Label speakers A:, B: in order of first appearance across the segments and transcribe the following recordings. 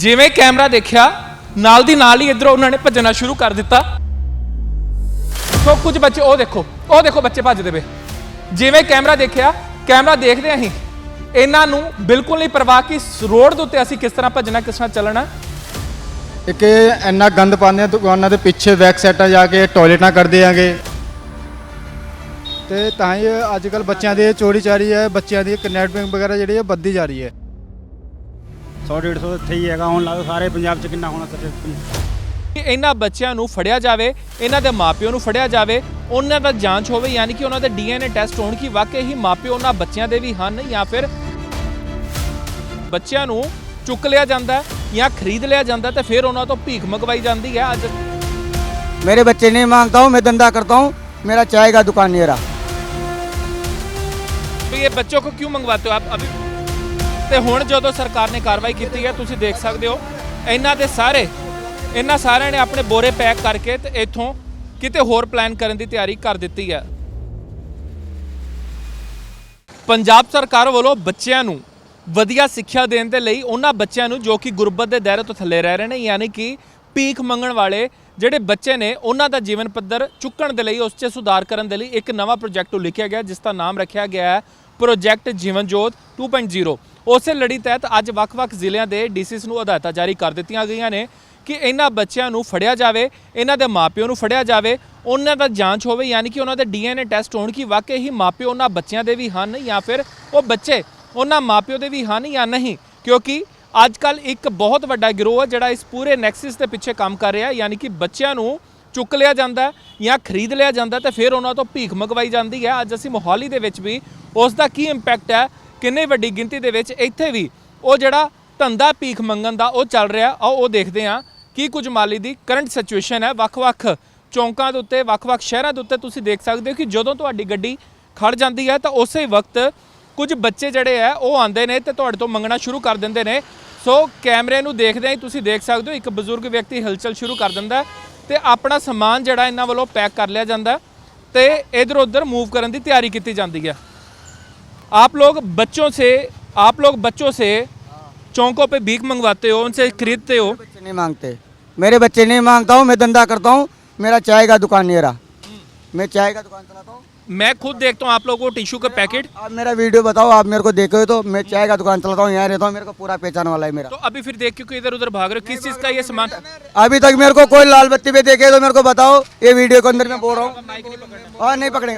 A: ਜਿਵੇਂ ਕੈਮਰਾ ਦੇਖਿਆ, ਨਾਲ ਦੀ ਨਾਲ ਹੀ ਇਧਰੋਂ ਉਹਨਾਂ ਨੇ ਭੱਜਣਾ ਸ਼ੁਰੂ ਕਰ ਦਿੱਤਾ। ਸੋ ਕੁਝ ਬੱਚੇ, ਉਹ ਦੇਖੋ ਉਹ ਦੇਖੋ ਬੱਚੇ ਭੱਜਦੇ ਪਏ ਜਿਵੇਂ ਕੈਮਰਾ ਦੇਖਿਆ, ਕੈਮਰਾ ਦੇਖਦੇ ਅਸੀਂ ਇਹਨਾਂ ਨੂੰ ਬਿਲਕੁਲ ਨਹੀਂ ਪਰਵਾਹ ਕਿ ਰੋਡ ਦੇ ਉੱਤੇ ਅਸੀਂ ਕਿਸ ਤਰ੍ਹਾਂ ਭੱਜਣਾ, ਕਿਸ ਤਰ੍ਹਾਂ ਚੱਲਣਾ।
B: ਇੱਕ ਇਹ ਇੰਨਾ ਗੰਦ ਪਾਉਂਦੇ ਆ ਦੁਕਾਨਾਂ ਦੇ ਪਿੱਛੇ ਬੈਕ ਸਾਈਡਾਂ ਜਾ ਕੇ ਟਾਇਲਟਾਂ ਕਰਦੇ ਆਂਗੇ ਤੇ ਤਾਂ ਹੀ ਅੱਜ ਕੱਲ ਬੱਚਿਆਂ ਦੀ ਚੋਰੀ ਚਾਰੀ ਹੈ, ਬੱਚਿਆਂ ਦੀ ਕਿਡਨੈਪਿੰਗ ਵਗੈਰਾ ਜਿਹੜੀ ਹੈ ਵੱਧਦੀ ਜਾ ਰਹੀ ਹੈ।
C: 100 150 ਇੱਥੇ ਹੀ ਹੈਗਾ ਹੁਣ ਲੱਗਦਾ ਸਾਰੇ ਪੰਜਾਬ 'ਚ ਕਿੰਨਾ ਹੋਣਾ ਸੱਚ
A: ਕਿ ਇਹਨਾਂ ਬੱਚਿਆਂ ਨੂੰ ਫੜਿਆ ਜਾਵੇ ਇਹਨਾਂ ਦੇ ਮਾਪਿਓ ਨੂੰ ਫੜਿਆ ਜਾਵੇ ਉਹਨਾਂ ਦਾ ਜਾਂਚ ਹੋਵੇ ਯਾਨੀ ਕਿ ਉਹਨਾਂ ਦੇ ਡੀਐਨਏ ਟੈਸਟ ਹੋਣ ਕਿ ਵਾਕਈ ਹੀ ਮਾਪਿਓ ਉਹਨਾਂ ਬੱਚਿਆਂ ਦੇ ਵੀ ਹਨ ਜਾਂ ਫਿਰ ਬੱਚਿਆਂ ਨੂੰ ਚੁੱਕ ਲਿਆ ਜਾਂਦਾ ਹੈ ਜਾਂ ਖਰੀਦ ਲਿਆ ਜਾਂਦਾ ਹੈ ਤੇ ਫਿਰ ਉਹਨਾਂ ਤੋਂ ਭੀਖ ਮੰਗਵਾਈ ਜਾਂਦੀ ਹੈ ਅੱਜ
D: मेरे बच्चे नहीं मांगता हूँ मैं धंधा करता हूँ मेरा चाय का दुकान नहीं रहा
A: ਵੀ ਇਹ ਬੱਚੋਂ ਕੋ ਕਿਉਂ ਮੰਗਵਾਤੇ ਹੋ ਆਪ ਅਭੀ ਤੇ ਹੁਣ ਜਦੋਂ ਸਰਕਾਰ ਨੇ ਕਾਰਵਾਈ ਕੀਤੀ ਹੈ, ਤੁਸੀਂ ਦੇਖ ਸਕਦੇ ਹੋ, ਇਹਨਾਂ ਦੇ ਸਾਰੇ, ਇਹਨਾਂ ਸਾਰਿਆਂ ਨੇ ਆਪਣੇ ਬੋਰੇ ਪੈਕ ਕਰਕੇ ਤੇ ਇੱਥੋਂ ਕਿਤੇ ਹੋਰ ਪਲਾਨ ਕਰਨ ਦੀ ਤਿਆਰੀ ਕਰ ਦਿੱਤੀ ਹੈ। ਪੰਜਾਬ ਸਰਕਾਰ ਵੱਲੋਂ ਬੱਚਿਆਂ ਨੂੰ ਵਧੀਆ ਸਿੱਖਿਆ ਦੇਣ ਦੇ ਲਈ ਉਹਨਾਂ ਬੱਚਿਆਂ ਨੂੰ ਜੋ ਕਿ ਗੁਰਬਤ ਦੇ ਦਾਇਰੇ ਤੋਂ ਥੱਲੇ ਰਹਿ ਰਹੇ ਨੇ, ਯਾਨੀ ਕਿ ਭੀਖ ਮੰਗਣ ਵਾਲੇ ਜਿਹੜੇ ਬੱਚੇ ਨੇ, ਉਹਨਾਂ ਦਾ ਜੀਵਨ ਪੱਧਰ ਚੁੱਕਣ ਦੇ ਲਈ, ਉਸ 'ਚ ਸੁਧਾਰ ਕਰਨ ਦੇ ਲਈ ਇੱਕ ਨਵਾਂ ਪ੍ਰੋਜੈਕਟ ਲਿਖਿਆ ਗਿਆ, ਜਿਸ ਦਾ ਨਾਮ ਰੱਖਿਆ ਗਿਆ ਹੈ ਪ੍ਰੋਜੈਕਟ ਜੀਵਨ ਜੋਤ 2.0 ਉਸੇ ਲੜੀ ਤਹਿਤ ਅੱਜ ਵੱਖ-ਵੱਖ ਜ਼ਿਲ੍ਹਿਆਂ ਦੇ ਡੀਸੀਸ ਨੂੰ ਹਦਾਇਤਾਂ ਜਾਰੀ ਕਰ ਦਿੱਤੀਆਂ ਗਈਆਂ ਨੇ ਕਿ ਇਹਨਾਂ ਬੱਚਿਆਂ ਨੂੰ ਫੜਿਆ ਜਾਵੇ, ਇਹਨਾਂ ਦੇ ਮਾਪਿਓ ਨੂੰ ਫੜਿਆ ਜਾਵੇ, ਉਹਨਾਂ ਦਾ ਜਾਂਚ ਹੋਵੇ, ਯਾਨੀ ਕਿ ਉਹਨਾਂ ਦੇ ਡੀਐਨਏ ਟੈਸਟ ਹੋਣ ਕਿ ਵਾਕਈ ਹੀ ਮਾਪਿਓ ਉਹਨਾਂ ਬੱਚਿਆਂ ਦੇ ਵੀ ਹਨ ਜਾਂ ਫਿਰ ਉਹ ਬੱਚੇ ਉਹਨਾਂ ਮਾਪਿਓ ਦੇ ਵੀ ਹਨ ਜਾਂ ਨਹੀਂ, ਕਿਉਂਕਿ ਅੱਜ ਕੱਲ ਇੱਕ ਬਹੁਤ ਵੱਡਾ ਗਿਰੋਹ ਹੈ ਜਿਹੜਾ ਇਸ ਪੂਰੇ ਨੈਕਸਸ ਦੇ ਪਿੱਛੇ ਕੰਮ ਕਰ ਰਿਹਾ, ਯਾਨੀ ਕਿ ਬੱਚਿਆਂ ਨੂੰ ਚੁੱਕ ਲਿਆ ਜਾਂਦਾ ਜਾਂ ਖਰੀਦ ਲਿਆ ਜਾਂਦਾ ਹੈ ਤੇ ਫਿਰ ਉਹਨਾਂ ਤੋਂ ਭੀਖ ਮੰਗਵਾਈ ਜਾਂਦੀ ਹੈ। ਅੱਜ ਅਸੀਂ ਮੋਹਾਲੀ ਦੇ ਵਿੱਚ ਵੀ ਉਸ ਦਾ ਕੀ ਇੰਪੈਕਟ ਹੈ ਕਿੰਨੀ ਵੱਡੀ ਗਿਣਤੀ ਦੇ ਵਿੱਚ ਇੱਥੇ ਵੀ ਉਹ ਜਿਹੜਾ ਧੰਦਾ ਭੀਖ ਮੰਗਣ ਦਾ ਉਹ ਚੱਲ ਰਿਹਾ, ਆਓ ਉਹ ਦੇਖਦੇ ਹਾਂ ਕੀ ਕੁਝ ਮਾਲੀ ਦੀ ਕਰੰਟ ਸਿਚੁਏਸ਼ਨ ਹੈ। ਵੱਖ-ਵੱਖ ਚੌਂਕਾਂ ਦੇ ਉੱਤੇ, ਵੱਖ-ਵੱਖ ਸ਼ਹਿਰਾਂ ਦੇ ਉੱਤੇ ਤੁਸੀਂ ਦੇਖ ਸਕਦੇ ਹੋ ਕਿ ਜਦੋਂ ਤੁਹਾਡੀ ਗੱਡੀ ਖੜ ਜਾਂਦੀ ਹੈ ਤਾਂ ਉਸੇ ਵਕਤ ਕੁਝ ਬੱਚੇ ਜਿਹੜੇ ਆ ਉਹ ਆਉਂਦੇ ਨੇ ਤੇ ਤੁਹਾਡੇ ਤੋਂ ਮੰਗਣਾ ਸ਼ੁਰੂ ਕਰ ਦਿੰਦੇ ਨੇ। ਸੋ ਕੈਮਰੇ ਨੂੰ ਦੇਖਦੇ ਹੀ, ਤੁਸੀਂ ਦੇਖ ਸਕਦੇ ਹੋ, ਇੱਕ ਬਜ਼ੁਰਗ ਵਿਅਕਤੀ ਹਲਚਲ ਸ਼ੁਰੂ ਕਰ ਦਿੰਦਾ ਹੈ ਤੇ ਆਪਣਾ ਸਮਾਨ ਜਿਹੜਾ ਇਹਨਾਂ ਵੱਲੋਂ ਪੈਕ ਕਰ ਲਿਆ ਜਾਂਦਾ ਹੈ ਤੇ ਇਧਰ ਉਧਰ ਮੂਵ ਕਰਨ ਦੀ ਤਿਆਰੀ ਕੀਤੀ ਜਾਂਦੀ ਹੈ। आप लोग बच्चों से आप लोग बच्चों से चौकों पे भीख मंगवाते हो उनसे खरीदते हो?
D: बच्चे नहीं मांगते। मेरे बच्चे नहीं माँगता हूँ मैं धंधा करता हूँ मेरा चाय का दुकान नहीं रहा। मैं चाय का दुकान चलाता हूँ।
A: मैं खुद देखता हूँ आप लोगों को टिश्यू का पैकेट।
D: आप मेरा वीडियो बताओ आप मेरे को देखे हो तो मैं चाय का दुकान चलाता हूँ यहाँ रहता हूँ मेरे को पूरा पहचान वाला है मेरा।
A: तो अभी फिर देख के क्यों इधर उधर भाग रहे हो किस चीज़ का ये सामान?
D: अभी तक मेरे को कोई लाल बत्ती पे देखे तो मेरे को बताओ ये वीडियो के अंदर मैं बोल रहा हूँ। हाँ नहीं पकड़े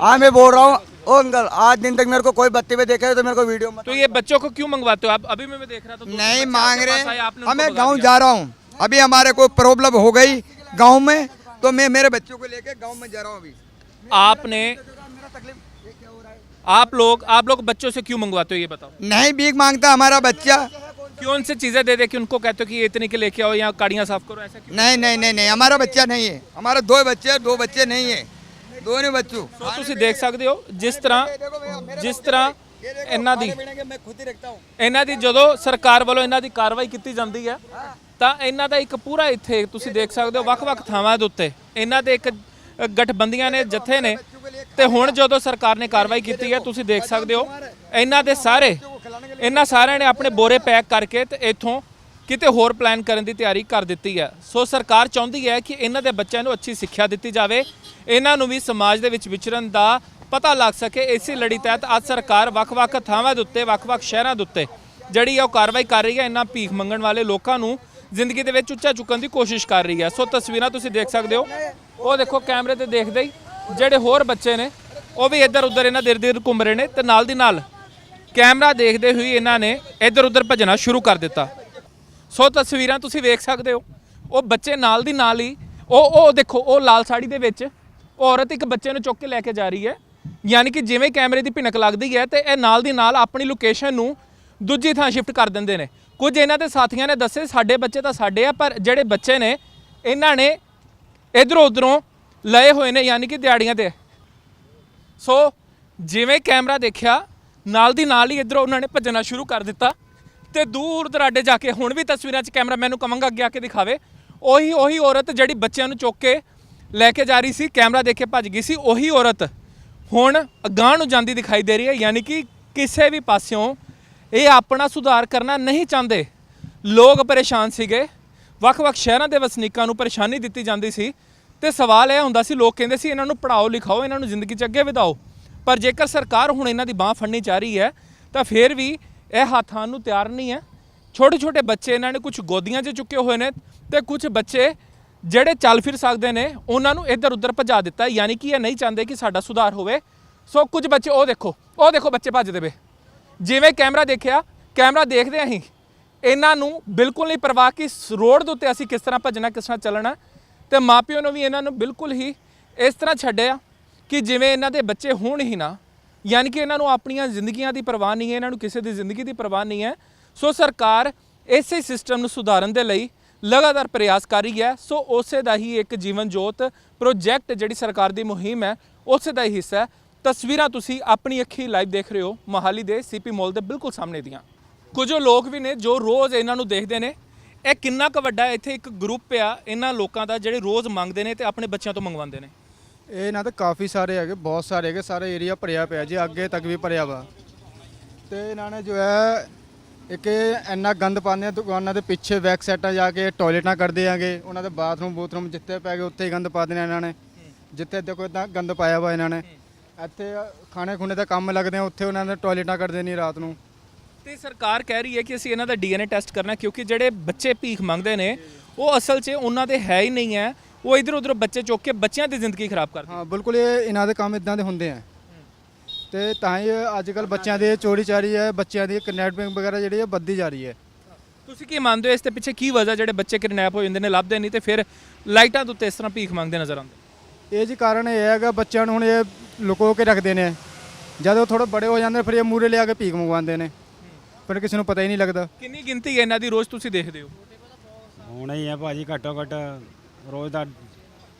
D: हाँ मैं बोल रहा हूँ ओ अंकल आज दिन तक मेरे को कोई बत्ती पे देखे तो मेरे को वीडियो मत
A: तो ये बच्चों को क्यों मंगवाते हो? आप अभी मैं मैं देख रहा था
E: नहीं मांग रहे हमें गाँव। जा रहा हूँ। अभी हमारे को प्रॉब्लम हो गई गाँव में तो मैं मेरे बच्चों को लेके गाँव में जा रहा हूँ अभी।
A: आपने आप लोग आप लोग बच्चों से क्यों मंगवाते हो ये बताओ।
E: नहीं भीख माँगता हमारा बच्चा।
A: क्यों उनसे चीज़ें दे दे कि उनको कहते हो कि इतने के लेके आओ या काड़ियाँ साफ़ करो ऐसा क्यों?
E: नहीं नहीं नहीं नहीं हमारा बच्चा नहीं है। हमारा दो बच्चे हैं, दो बच्चे नहीं है। ਦੋਨੇ ਬੱਚੂ।
A: ਸੋ ਤੁਸੀਂ ਦੇਖ ਸਕਦੇ ਹੋ ਜਿਸ ਤਰ੍ਹਾਂ ਜਿਸ ਤਰ੍ਹਾਂ ਇਹਨਾਂ ਦੀ ਇਹਨਾਂ ਦੀ ਜਦੋਂ ਸਰਕਾਰ ਵੱਲੋਂ ਇਹਨਾਂ ਦੀ ਕਾਰਵਾਈ ਕੀਤੀ ਜਾਂਦੀ ਹੈ ਤਾਂ ਇਹਨਾਂ ਦਾ ਇੱਕ ਪੂਰਾ ਇੱਥੇ ਤੁਸੀਂ ਦੇਖ ਸਕਦੇ ਹੋ ਵੱਖ-ਵੱਖ ਥਾਵਾਂ ਦੇ ਉੱਤੇ। ਇਹਨਾਂ ਦੇ ਇੱਕ ਗਠਬੰਦੀਆਂ ਨੇ ਜਥੇ ਨੇ ਤੇ ਹੁਣ ਜਦੋਂ ਸਰਕਾਰ ਨੇ ਕਾਰਵਾਈ ਕੀਤੀ ਹੈ ਤੁਸੀਂ ਦੇਖ ਸਕਦੇ ਹੋ ਇਹਨਾਂ ਦੇ ਸਾਰੇ ਇਹਨਾਂ ਸਾਰਿਆਂ ਨੇ ਆਪਣੇ ਬੋਰੇ ਪੈਕ ਕਰਕੇ ਤੇ ਇੱਥੋਂ ਕਿਤੇ ਹੋਰ ਪਲਾਨ ਕਰਨ ਦੀ ਤਿਆਰੀ ਕਰ ਦਿੱਤੀ ਹੈ। ਸੋ ਸਰਕਾਰ ਚਾਹੁੰਦੀ ਹੈ ਕਿ ਇਹਨਾਂ ਦੇ ਬੱਚਿਆਂ ਨੂੰ ਅੱਛੀ ਸਿੱਖਿਆ ਦਿੱਤੀ ਜਾਵੇ। ਇਹਨਾਂ ਨੂੰ ਵੀ ਸਮਾਜ ਦੇ ਵਿੱਚ ਵਿਚਰਨ ਦਾ ਪਤਾ ਲੱਗ ਸਕੇ। ਇਸੇ ਲੜੀ ਤਹਿਤ ਅੱਜ ਸਰਕਾਰ ਵੱਖ-ਵੱਖ ਥਾਵਾਂ ਦੇ ਉੱਤੇ, ਵੱਖ-ਵੱਖ ਸ਼ਹਿਰਾਂ ਦੇ ਉੱਤੇ ਜਿਹੜੀ ਹੈ ਉਹ ਕਾਰਵਾਈ ਕਰ ਰਹੀ ਹੈ। ਇਹਨਾਂ ਭੀਖ ਮੰਗਣ ਵਾਲੇ ਲੋਕਾਂ ਨੂੰ ਜ਼ਿੰਦਗੀ ਦੇ ਵਿੱਚ ਉੱਚਾ ਚੁੱਕਣ ਦੀ ਕੋਸ਼ਿਸ਼ ਕਰ ਰਹੀ ਹੈ। ਸੋ ਤਸਵੀਰਾਂ ਤੁਸੀਂ ਦੇਖ ਸਕਦੇ ਹੋ। ਉਹ ਦੇਖੋ ਕੈਮਰੇ ਤੇ ਦੇਖਦੇ ਹੀ ਜਿਹੜੇ ਹੋਰ ਬੱਚੇ ਨੇ, ਉਹ ਵੀ ਇੱਧਰ ਉੱਧਰ ਇਹਨਾਂ ਦੇ ਇਰਦ ਘੁੰਮ ਰਹੇ ਨੇ ਤੇ ਨਾਲ ਦੀ ਨਾਲ ਕੈਮਰਾ ਦੇਖਦੇ ਹੋਏ ਇਹਨਾਂ ਨੇ ਇੱਧਰ ਉੱਧਰ ਭੱਜਣਾ ਸ਼ੁਰੂ ਕਰ ਦਿੱਤਾ। ਸੋ ਤਸਵੀਰਾਂ ਤੁਸੀਂ ਵੇਖ ਸਕਦੇ ਹੋ। ਉਹ ਬੱਚੇ ਨਾਲ ਦੀ ਨਾਲ ਹੀ, ਉਹ ਉਹ ਦੇਖੋ, ਉਹ ਲਾਲ ਸਾੜੀ ਦੇ ਵਿੱਚ ਔਰਤ ਇੱਕ ਬੱਚੇ ਨੂੰ ਚੁੱਕ ਕੇ ਲੈ ਕੇ ਜਾ ਰਹੀ ਹੈ। ਯਾਨੀ ਕਿ ਜਿਵੇਂ ਕੈਮਰੇ ਦੀ ਭਿਣਕ ਲੱਗਦੀ ਹੈ ਤੇ ਇਹ ਨਾਲ ਦੀ ਨਾਲ ਆਪਣੀ ਲੋਕੇਸ਼ਨ ਨੂੰ ਦੂਜੀ ਥਾਂ ਸ਼ਿਫਟ ਕਰ ਦਿੰਦੇ ਨੇ। ਕੁਝ ਇਹਨਾਂ ਦੇ ਸਾਥੀਆਂ ਨੇ ਦੱਸੇ, ਸਾਡੇ ਬੱਚੇ ਤਾਂ ਸਾਡੇ ਆ, ਪਰ ਜਿਹੜੇ ਬੱਚੇ ਨੇ, ਇਹਨਾਂ ਨੇ ਇਧਰੋਂ ਉਧਰੋਂ ਲਏ ਹੋਏ ਨੇ, ਯਾਨੀ ਕਿ ਦਿਹਾੜੀਆਂ ਤੇ। ਸੋ ਜਿਵੇਂ ਕੈਮਰਾ ਦੇਖਿਆ, ਨਾਲ ਦੀ ਨਾਲ ਹੀ ਇਧਰੋਂ ਉਹਨਾਂ ਨੇ ਭੱਜਣਾ ਸ਼ੁਰੂ ਕਰ ਦਿੱਤਾ। ਤੇ ਦੂਰ ਦਰਾਡੇ ਜਾ ਕੇ ਹੁਣ ਵੀ ਤਸਵੀਰਾਂ 'ਚ ਕੈਮਰਾਮੈਨ ਨੂੰ ਕਵਾਂਗਾ ਅੱਗੇ ਆ ਕੇ ਦਿਖਾਵੇ। ਉਹੀ ਉਹੀ ਔਰਤ ਜਿਹੜੀ ਬੱਚਿਆਂ ਨੂੰ ਚੁੱਕ ਕੇ ਲੈ ਕੇ ਜਾ ਰਹੀ ਸੀ, ਕੈਮਰਾ ਦੇਖ ਕੇ ਭੱਜ ਗਈ ਸੀ, ਉਹੀ ਔਰਤ ਹੁਣ ਅਗਾਂਹ ਨੂੰ ਜਾਂਦੀ ਦਿਖਾਈ ਦੇ ਰਹੀ ਹੈ। ਯਾਨੀ ਕਿ ਕਿਸੇ ਵੀ ਪਾਸਿਓਂ ਇਹ ਆਪਣਾ ਸੁਧਾਰ ਕਰਨਾ ਨਹੀਂ ਚਾਹੁੰਦੇ। ਲੋਕ ਪਰੇਸ਼ਾਨ ਸੀਗੇ। ਵੱਖ-ਵੱਖ ਸ਼ਹਿਰਾਂ ਦੇ ਵਸਨੀਕਾਂ ਨੂੰ ਪਰੇਸ਼ਾਨੀ ਦਿੱਤੀ ਜਾਂਦੀ ਸੀ। ਤੇ ਸਵਾਲ ਇਹ ਹੁੰਦਾ ਸੀ, ਲੋਕ ਕਹਿੰਦੇ ਸੀ, ਇਹਨਾਂ ਨੂੰ ਪੜਾਓ ਲਿਖਾਓ, ਇਹਨਾਂ ਨੂੰ ਜ਼ਿੰਦਗੀ 'ਚ ਅੱਗੇ ਵਧਾਓ। ਪਰ ਜੇਕਰ ਸਰਕਾਰ ਹੁਣ ਇਹਨਾਂ ਦੀ ਬਾਹ ਫੜਨੀ ਚਾਹ ਰਹੀ ਹੈ, ਤਾਂ ਫਿਰ ਵੀ ਇਹ ਹੱਥਾਂ ਨੂੰ ਤਿਆਰ ਨਹੀਂ ਹੈ। ਛੋਟੇ ਛੋਟੇ ਬੱਚੇ ਇਹਨਾਂ ਨੇ ਕੁਝ ਗੋਦੀਆਂ 'ਚ ਚੁੱਕੇ ਹੋਏ ਨੇ ਤੇ ਕੁਝ ਬੱਚੇ ਜਿਹੜੇ ਚੱਲ ਫਿਰ ਸਕਦੇ ਨੇ, ਉਹਨਾਂ ਨੂੰ ਇੱਧਰ ਉੱਧਰ ਭਜਾ ਦਿੱਤਾ। ਯਾਨੀ ਕਿ ਇਹ ਨਹੀਂ ਚਾਹੁੰਦੇ ਕਿ ਸਾਡਾ ਸੁਧਾਰ ਹੋਵੇ। ਸੋ ਕੁਝ ਬੱਚੇ, ਉਹ ਦੇਖੋ ਉਹ ਦੇਖੋ ਬੱਚੇ ਭੱਜਦੇ ਪਏ ਜਿਵੇਂ ਕੈਮਰਾ ਦੇਖਿਆ, ਕੈਮਰਾ ਦੇਖਦੇ ਆਂ ਹੀ। ਇਹਨਾਂ ਨੂੰ ਬਿਲਕੁਲ ਨਹੀਂ ਪਰਵਾਹ ਕਿ ਰੋਡ ਦੇ ਉੱਤੇ ਅਸੀਂ ਕਿਸ ਤਰ੍ਹਾਂ ਭੱਜਣਾ, ਕਿਸ ਤਰ੍ਹਾਂ ਚੱਲਣਾ। ਤੇ ਮਾਪਿਓ ਨੂੰ ਵੀ ਇਹਨਾਂ ਨੂੰ ਬਿਲਕੁਲ ਹੀ ਇਸ ਤਰ੍ਹਾਂ ਛੱਡਿਆ ਕਿ ਜਿਵੇਂ ਇਹਨਾਂ ਦੇ ਬੱਚੇ ਹੋਣ ਹੀ ਨਾ ਯਾਨੀ ਕਿ ਇਹਨਾਂ ਨੂੰ ਆਪਣੀਆਂ ਜ਼ਿੰਦਗੀਆਂ ਦੀ ਪਰਵਾਹ ਨਹੀਂ ਹੈ, ਇਹਨਾਂ ਨੂੰ ਕਿਸੇ ਦੀ ਜ਼ਿੰਦਗੀ ਦੀ ਪਰਵਾਹ ਨਹੀਂ ਹੈ। ਸੋ ਸਰਕਾਰ ਇਸੇ ਸਿਸਟਮ ਨੂੰ ਸੁਧਾਰਨ ਦੇ ਲਈ ਲਗਾਤਾਰ ਪ੍ਰਯਾਸ ਕਰ ਰਹੀ ਹੈ। ਸੋ ਉਸੇ ਦਾ ਹੀ ਇੱਕ ਜੀਵਨ ਜੋਤ ਪ੍ਰੋਜੈਕਟ ਜਿਹੜੀ ਸਰਕਾਰ ਦੀ ਮੁਹਿੰਮ ਹੈ, ਉਸੇ ਦਾ ਹੀ ਹਿੱਸਾ ਹੈ। ਤਸਵੀਰਾਂ ਤੁਸੀਂ ਆਪਣੀ ਅੱਖੀ ਲਾਈਵ ਦੇਖ ਰਹੇ ਹੋ ਮੋਹਾਲੀ ਦੇ ਸੀਪੀ ਮਾਲ ਦੇ ਬਿਲਕੁਲ ਸਾਹਮਣੇ ਦੀਆਂ। ਕੁਝ ਲੋਕ ਵੀ ਨੇ ਜੋ ਰੋਜ਼ ਇਹਨਾਂ ਨੂੰ ਦੇਖਦੇ ਨੇ। ਇਹ ਕਿੰਨਾ ਕੁ ਵੱਡਾ ਇੱਥੇ ਇੱਕ ਗਰੁੱਪ ਆ, ਇਹਨਾਂ ਲੋਕਾਂ ਦਾ ਜਿਹੜੇ ਰੋਜ਼ ਮੰਗਦੇ ਨੇ ਤੇ ਆਪਣੇ ਬੱਚਿਆਂ ਤੋਂ ਮੰਗਵਾਉਂਦੇ ਨੇ।
B: ਇਹਨਾਂ ਤਾਂ ਕਾਫੀ ਸਾਰੇ ਹੈਗੇ, ਬਹੁਤ ਸਾਰੇ ਹੈਗੇ, ਸਾਰਾ ਏਰੀਆ ਭਰਿਆ ਪਿਆ ਜੀ, ਅੱਗੇ ਤੱਕ ਵੀ ਭਰਿਆ ਵਾ। ਤੇ ਇਹਨਾਂ ਨੇ ਜੋ ਹੈ, ਇੱਕ ਇੰਨਾ ਗੰਦ ਪਾਉਂਦੇ ਆ ਦੁਕਾਨਾਂ ਦੇ ਪਿੱਛੇ ਬੈਕ ਸਾਈਡਾਂ ਜਾ ਕੇ ਟਾਇਲਟਾਂ ਕਰਦੇ ਆਗੇ, ਉਹਨਾਂ ਦੇ ਬਾਥਰੂਮ ਬੂਥਰੂਮ ਜਿੱਥੇ ਪੈ ਗਏ, ਉੱਥੇ ਹੀ ਗੰਦ ਪਾ ਦੇਣਾ ਇਹਨਾਂ ਨੇ। ਜਿੱਥੇ ਦੇਖੋ ਇਦਾਂ ਗੰਦ ਪਾਇਆ ਵਾ ਇਹਨਾਂ ਨੇ। ਇੱਥੇ ਖਾਣੇ ਖੁਣੇ ਦਾ ਕੰਮ ਲੱਗਦੇ ਆ, ਉੱਥੇ ਉਹਨਾਂ ਨੇ ਟਾਇਲਟਾਂ ਕਰਦੇ ਨਹੀਂ ਰਾਤ ਨੂੰ।
A: ਤੇ ਸਰਕਾਰ ਕਹਿ ਰਹੀ ਹੈ ਕਿ ਅਸੀਂ ਇਹਨਾਂ ਦਾ ਡੀਐਨਏ ਟੈਸਟ ਕਰਨਾ, ਕਿਉਂਕਿ ਜਿਹੜੇ ਬੱਚੇ ਭੀਖ ਮੰਗਦੇ ਨੇ, ਉਹ ਅਸਲ 'ਚ ਉਹਨਾਂ ਦੇ ਹੈ ਹੀ ਨਹੀਂ ਹੈ। ਉਹ ਇਧਰ ਉਧਰ ਬੱਚੇ ਚੁੱਕ ਕੇ ਬੱਚਿਆਂ ਦੀ ਜ਼ਿੰਦਗੀ ਖਰਾਬ ਕਰਦੇ
B: ਹਾਂ। ਬਿਲਕੁਲ ਇਹ ਇਹਨਾਂ ਦੇ ਕੰਮ ਇਦਾਂ ਦੇ ਹੁੰਦੇ ਆ। ਤੇ ਤਾਂ ਹੀ ਅੱਜ ਕੱਲ ਬੱਚਿਆਂ ਦੀ ਚੋਰੀ ਚਾਰੀ ਹੈ ਬੱਚਿਆਂ ਦੀ ਕਿਡਨੈਪਿੰਗ ਵਗੈਰਾ ਜਿਹੜੀ ਹੈ ਵੱਧਦੀ ਜਾ ਰਹੀ ਹੈ।
A: ਤੁਸੀਂ ਕੀ ਮੰਨਦੇ ਹੋ ਇਸ ਦੇ ਪਿੱਛੇ ਕੀ ਵਜ੍ਹਾ ਜਿਹੜੇ ਬੱਚੇ ਕਿਡਨੈਪ ਹੋ ਜਾਂਦੇ ਨੇ ਲੱਭਦੇ ਨਹੀਂ ਤੇ ਫਿਰ ਲਾਈਟਾਂ ਦੇ ਉੱਤੇ ਇਸ ਤਰ੍ਹਾਂ ਭੀਖ ਮੰਗਦੇ ਨਜ਼ਰ ਆਉਂਦੇ
B: ਇਹ ਜੀ ਕਾਰਨ ਇਹ ਹੈਗਾ ਬੱਚਿਆਂ ਨੂੰ ਹੁਣ ਇਹ ਲੁਕੋ ਕੇ ਰੱਖਦੇ ਨੇ। ਜਦੋਂ ਥੋੜੇ ਬੜੇ ਹੋ ਜਾਂਦੇ ਫਿਰ ਇਹ ਮੂਰੇ ਲਿਆ ਕੇ ਭੀਖ ਮੰਗਵਾਉਂਦੇ ਨੇ। ਪਰ ਕਿਸੇ ਨੂੰ ਪਤਾ ਹੀ ਨਹੀਂ ਲੱਗਦਾ।
A: ਕਿੰਨੀ ਗਿਣਤੀ ਹੈ ਇਹਨਾਂ ਦੀ ਰੋਜ਼ ਤੁਸੀਂ ਦੇਖਦੇ ਹੋ?
C: ਹੋਣਾ ਹੀ ਹੈ ਭਾਜੀ ਘੱਟੋ ਘੱਟ ਰੋਜ਼ ਦਾ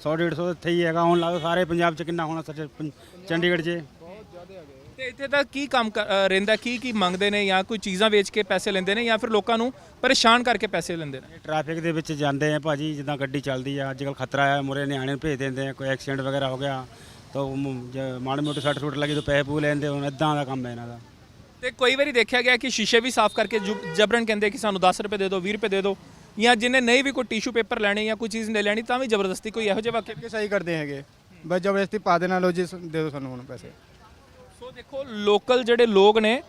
C: 100 150 ਇੱਥੇ ਹੀ ਹੈਗਾ ਹੁਣ ਲਓ ਸਾਰੇ ਪੰਜਾਬ 'ਚ ਕਿੰਨਾ ਹੋਣਾ ਸੱਚ ਪੰ- ਚੰਡੀਗੜ੍ਹ 'ਚ।
A: ਤੇ ਇੱਥੇ ਦਾ ਕੀ ਕੰਮ ਕਰ- ਅ, ਰਹਿੰਦਾ ਕੀ ਕੀ ਮੰਗਦੇ ਨੇ ਜਾਂ ਕੋਈ ਚੀਜ਼ਾਂ ਵੇਚ ਕੇ ਪੈਸੇ ਲੈਂਦੇ ਨੇ ਜਾਂ ਫਿਰ ਲੋਕਾਂ ਨੂੰ ਪਰੇਸ਼ਾਨ ਕਰਕੇ ਪੈਸੇ ਲੈਂਦੇ ਨੇ?
C: ਟ੍ਰੈਫਿਕ ਦੇ ਵਿੱਚ ਜਾਂਦੇ ਆ ਭਾਜੀ ਜਿੱਦਾਂ ਗੱਡੀ ਚੱਲਦੀ ਆ ਅੱਜ ਕੱਲ ਖਤਰਾ ਹੈ ਮੁਰੇ ਨਿਆਣੇ ਨੂੰ ਭੇਜ ਦਿੰਦੇ ਆ ਕੋਈ ਐਕਸੀਡੈਂਟ ਵਗੈਰਾ ਹੋ ਗਿਆ ਤਾਂ ਮਾੜੀ ਮੋਟੀ ਸੱਟ ਸੁੱਟ ਲੱਗੀ ਤਾਂ ਪੈਸੇ ਪੂ ਲੈਂਦੇ ਹੁਣ ਇਦਾਂ ਦਾ ਕੰਮ ਹੈ ਇਹਨਾਂ ਦਾ।
A: ਤੇ ਕਈ ਵਾਰੀ ਦੇਖਿਆ ਗਿਆ ਕਿ ਸ਼ੀਸ਼ੇ ਵੀ ਸਾਫ਼ ਕਰਕੇ ਜੁ- ਜਬਰਨ ਕਹਿੰਦੇ ਕਿ ਸਾਨੂੰ 10 ਰੁਪਏ ਦੇ ਦਿਓ 20 ਰੁਪਏ ਦੇ ਦਿਓ ਜਾਂ ਜਿਹਨੇ ਨਹੀਂ ਵੀ ਕੋਈ ਟਿਸ਼ੂ ਪੇਪਰ ਲੈਣੇ ਜਾਂ ਕੋਈ ਚੀਜ਼ ਲੈ ਲੈਣੀ ਤਾਂ ਵੀ ਜ਼ਬਰਦਸਤੀ ਕੋਈ ਇਹੋ ਜਿਹੇ ਵਾਕਿਆ
B: ਕਿ ਸਹੀ ਕਰਦੇ ਹੈਗੇ। ਬਸ ਜ਼ਬਰਦਸਤੀ ਪਾ ਦੇਣਾ ਲੋ ਜੀ ਦੇ ਦਿਓ ਸਾਨੂੰ ਹੁਣ ਪੈਸੇ।
A: ਸੋ ਦੇਖੋ ਲੋਕਲ ਜਿਹੜੇ ਲੋਕ ਨੇ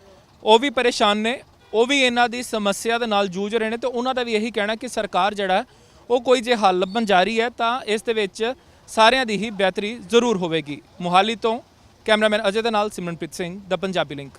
A: ਉਹ ਵੀ ਪਰੇਸ਼ਾਨ ਨੇ ਉਹ ਵੀ ਇਹਨਾਂ ਦੀ ਸਮੱਸਿਆ ਦੇ ਨਾਲ ਜੂਝ ਰਹੇ ਨੇ ਤੇ ਉਹਨਾਂ ਦਾ ਵੀ ਇਹੀ ਕਹਿਣਾ ਕਿ ਸਰਕਾਰ ਜਿਹੜਾ ਉਹ ਕੋਈ ਜੇ ਹੱਲ ਲੱਭਣ ਜਾ ਰਹੀ ਹੈ ਤਾਂ ਇਸ ਦੇ ਵਿੱਚ ਸਾਰਿਆਂ ਦੀ ਹੀ ਬਿਹਤਰੀ ਜ਼ਰੂਰ ਹੋਵੇਗੀ। ਮੁਹਾਲੀ ਤੋਂ ਕੈਮਰਾਮੈਨ ਅਜੇ ਦੇ ਨਾਲ ਸਿਮਰਨਪ੍ਰੀਤ ਸਿੰਘ ਦਾ ਪੰਜਾਬੀ ਲਿੰਕ।